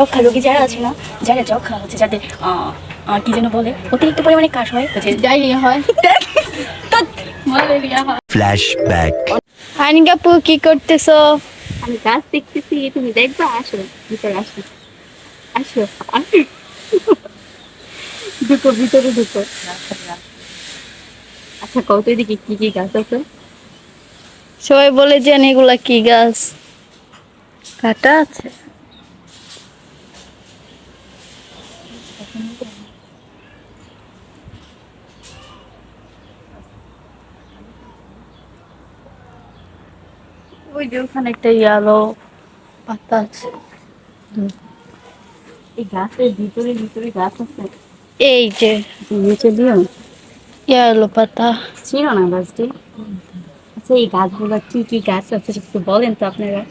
যক্ষা রোগী যারা আছে না যারা যক্ষা হচ্ছে যাদের কি যেন বলে অতিরিক্ত পরিমাণে কাশ হয় হচ্ছে ডায়রিয়া হয়। ম্যালেরিয়া হয়. আনিকাপু কি করতেছো? আমি গাছ দেখতেছি তুমি দেখবা আসো ভিতরে আসো। আসো। আসো ঢুকো ভিতরে ঢুকো আচ্ছা কত এদিকে কি কি গাছ আছে? সবাই বলে যে এগুলা কি গাছ? কাটা আছে। ওই যে ওখানে একটা ইয়ালো পাতা আছে। এই গাছের ভিতরে ভিতরে গাছ আছে? এই যে নিচে দিও। ইয়ালো পাতা। ছিল না গাছটি? আচ্ছা এই গাছগুলো কি কি গাছ আছে একটু বলেন তো আপনারা।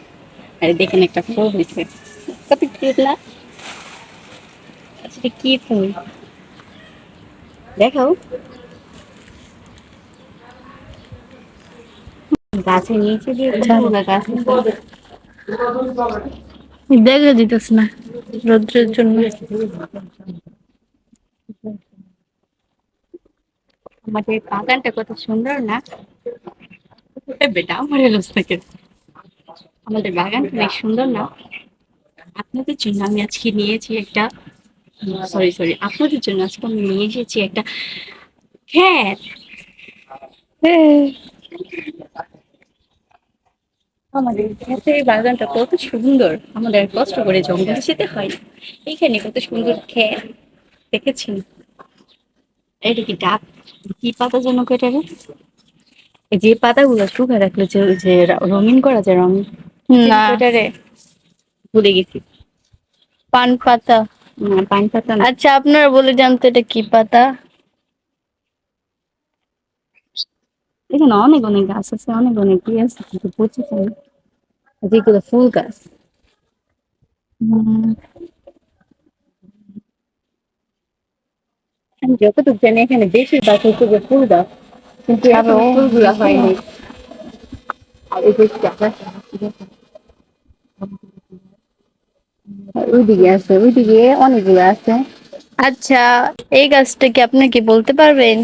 আরে দেখেন একটা ফুল হয়েছে। কত কিউট না? আচ্ছা এটা কি ফুল দেখাও। নিচে দিয়ে ফুলগুলো দেখা দিতেছ না রৌদ্রের জন্য। আমাদের বাগানটা কত সুন্দর না? বেটা আমার এলোস থেকে। আমাদের বাগানটা অনেক সুন্দর না? আপনাদের জন্য আমি আজকে নিয়েছি একটা সরি সরি আপনাদের জন্য আজকে আমি নিয়ে এসেছি একটা খ্যাত আমাদের ক্ষেতের বাগানটা কত সুন্দর। আমাদের কষ্ট করে জঙ্গলে যেতে হয়। এখানে কত সুন্দর ক্ষেত দেখেছেন? এটা কি ডাব? কি পাতা জন্য কেটে যে পাতাগুলো শুকা রাখলে যে রঙিন করা যায় রঙিন না। রে? ভুলে গেছি। পান পাতা। উম, পান পাতা না আচ্ছা আপনারা বলে জানতো এটা কি পাতা এখানে অনেক অনেক গাছ আছে অনেক অনেক কি আছে কিন্তু বুঝছি না যেগুলো ফুল গাছ হুম, আমি যতটুকু জানি এখানে বেশিরভাগ হচ্ছে যে ফুল গাছ কিন্তু এখন আরো- ফুলগুলো হয়নি আর এই যে গাছ ওইদিকে আছে ওইদিকে অনেকগুলো আছে। আচ্ছা এই গাছটা কি আপনি কি বলতে পারবেন?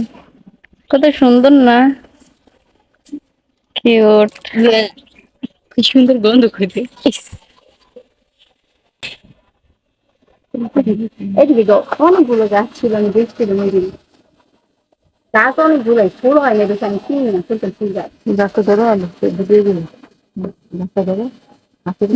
কত সুন্দর না? কিউট। কি সুন্দর গন্ধ করতে এদিকে তো অনেকগুলো গাছ ছিল আমি দেখছিলাম ওইদিকে। গাছ অনেকগুলো ফুল হয় না দেখে আমি চিনি না ফুলটা ফুল গাছ। গাছটা ধরো গাছটা ধরো আসলে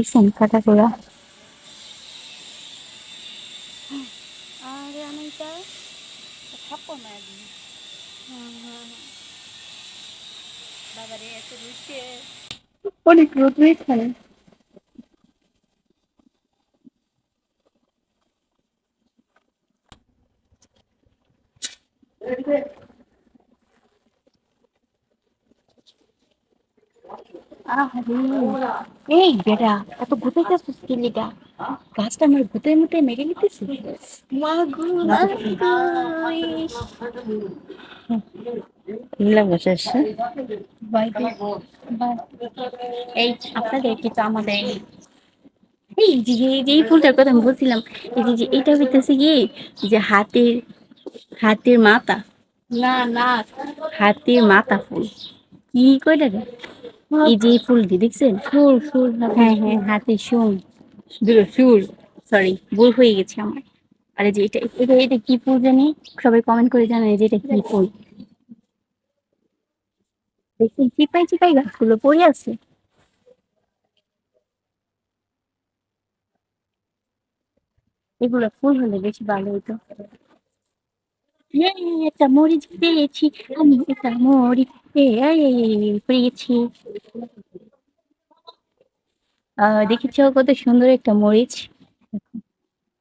দেখছেন সংখ্যাটা রুচে অনেক রোদ এখানে এই বেটা এত ভূতের কাছে স্কিলিটা গাছটা আমার মেরে নিতেছে। নীলা বসে আসছে এই আপনাদের কিন্তু আমাদের এই- যে এই ফুলটার কথা আমি বলছিলাম এই যে- এটা হইতেছে কি? যে হাতির হাতির মাথা। না না। হাতির মাথা ফুল। কি কইটা রে? এই যে ফুলটি দেখছেন? ফুল ফুল হ্যাঁ হ্যাঁ হাতির শুন দুটো সুর সরি ভুল হয়ে গেছে আমার। আরে যে এটা এটা এটা কি ফুল জানি? সবাই কমেন্ট করে জানায় যে এটা কি ফুল। দেখছেন চিপাই চিপাই গাছগুলো পড়ে আছে। এগুলো ফুল হলে বেশি ভালো হতো। হ্যাঁ, একটা মরিচ পেয়েছি আমি একটা মরিচ পেয়েছি। দেখেছ কত সুন্দর একটা মরিচ?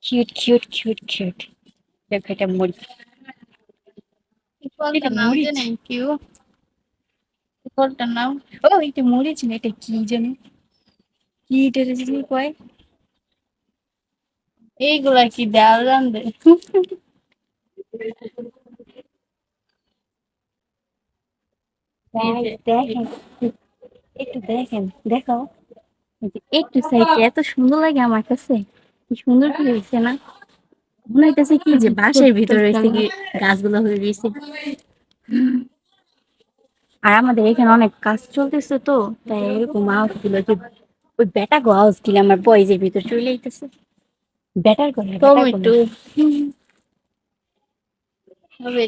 কিউট কিউট কিউট কিউট দেখো এটা মরিচ। নাম ও এটা মরিচ না এটা কি যেন? কি এটা কয়? এইগুলা কি Guys, দেখেন একটু দেখেন দেখো একটু এত সুন্দর লাগে আমার কাছে। কি সুন্দর করে হয়েছে না মনে হইতেছে কি যে বাসের ভিতরে কি গাছগুলো হয়ে রয়েছে আর আমাদের এখানে অনেক কাজ চলতেছে তো তাই এরকম আওয়াজ যে ওই বেটা গো আওয়াজগুলো আমার বয়েজের ভিতর চলে আইতেছে বেটার করে। টমেটো হবে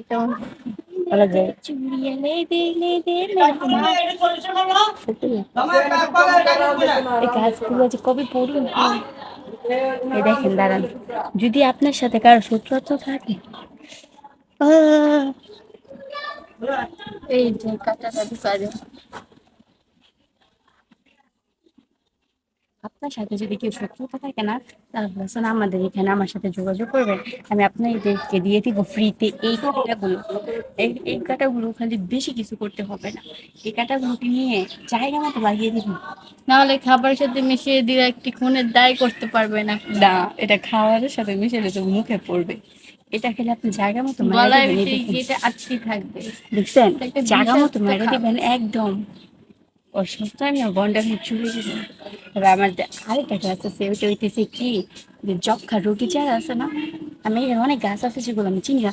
গাছগুলো যে কবে পড়ি দেখেন দাঁড়ান। যদি আপনার সাথে কারও শত্রুতা থাকে এই যে কাটা ঢুকাবে আপনার সাথে যদি কেউ শত্রুতা থাকে না তাহলে হচ্ছে আমাদের এখানে আমার সাথে যোগাযোগ করবেন। আমি আপনাদেরকে দিয়ে দিব ফ্রিতে এই কাটাগুলো এই কাটাগুলো খালি বেশি কিছু করতে হবে না। এই কাটাগুলোকে নিয়ে জায়গা মতো লাগিয়ে দিবেন নাহলে খাবারের সাথে মিশিয়ে দিলে একটি খুনের দায় করতে পারবে না না এটা খাওয়ারের সাথে মিশে তো মুখে পড়বে। এটা খেলে আপনি জায়গা মতো মেরে দিবেন। এটা আটকে থাকবে। দেখছেন? জায়গা মতো মেরে দিবেন একদম। ওর সপ্তাহে আমি বন্ডা আমি চলে যাব তবে আমার আরেকটা গাছ আছে ওইটা হইতেছে কি? যে যক্ষা রোগী যারা আছে না আমি এখানে অনেক গাছ আছে সেগুলো আমি চিনি না।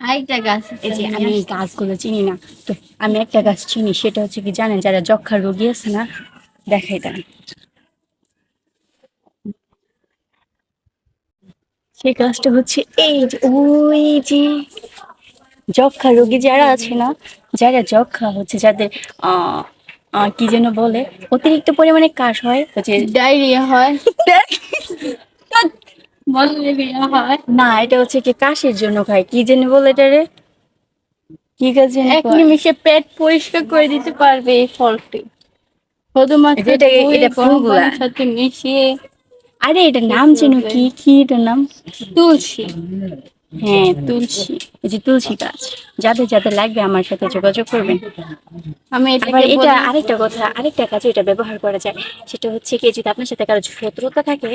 আরেকটা গাছ এই যে আমি এই গাছগুলো চিনি না। তো আমি একটা গাছ চিনি সেটা হচ্ছে কি জানেন যারা যক্ষা রোগী আছে না দেখাই দেন। সেই গাছটা হচ্ছে এই যে ওই যে যক্ষা রোগী যারা আছে না যারা যক্ষা হচ্ছে যাদের কি যেন বলে অতিরিক্ত পরিমাণে কাশ হয় হচ্ছে ডায়রিয়া হয়। মলেরিয়া হয়। না এটা হচ্ছে কি কাশির জন্য খায় কি যেন বলে এটা রে? কি গাছ এক নিমিষে পেট পরিষ্কার করে দিতে পারবে এই ফলটি। শুধুমাত্র এটা- এটা- এটা ফুলগুলা। সাথে মিশিয়ে আরে এটার নাম যেন কি? কি এটার নাম? তুলসী। হ্যাঁ তুলসী এই যে তুলসী গাছ। যাদের যাদের লাগবে আমার সাথে যোগাযোগ করবেন। আমি আবার এটা আরেকটা কথা আরেকটা কাজে এটা ব্যবহার করা যায়। সেটা হচ্ছে কি যদি আপনার সাথে কারও শত্রুতা থাকে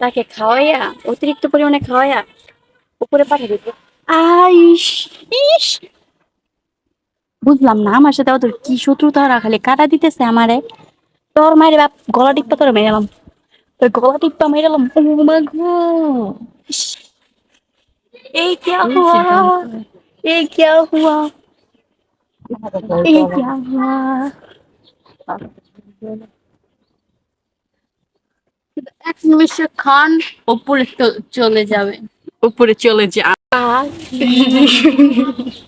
তাকে খাওয়াইয়া অতিরিক্ত পরিমাণে খাওয়াইয়া উপরে পাঠিয়ে দিতে। আইস ইস! বুঝলাম না আমার সাথে ওদের কি শত্রুতা ওরা খালি কাটা দিতেছে আমারে। তোর মায়ের বাপ গলা টিপ্পা তোর মেরালাম তোর গলা টিপ্পা মেরালাম ও মা গো ইস। এই क्या हुआ ये क्या हुआ ये क्या हुआ এক নিমিষে খান উপরে চ- চলে যাবে উপরে চলে যা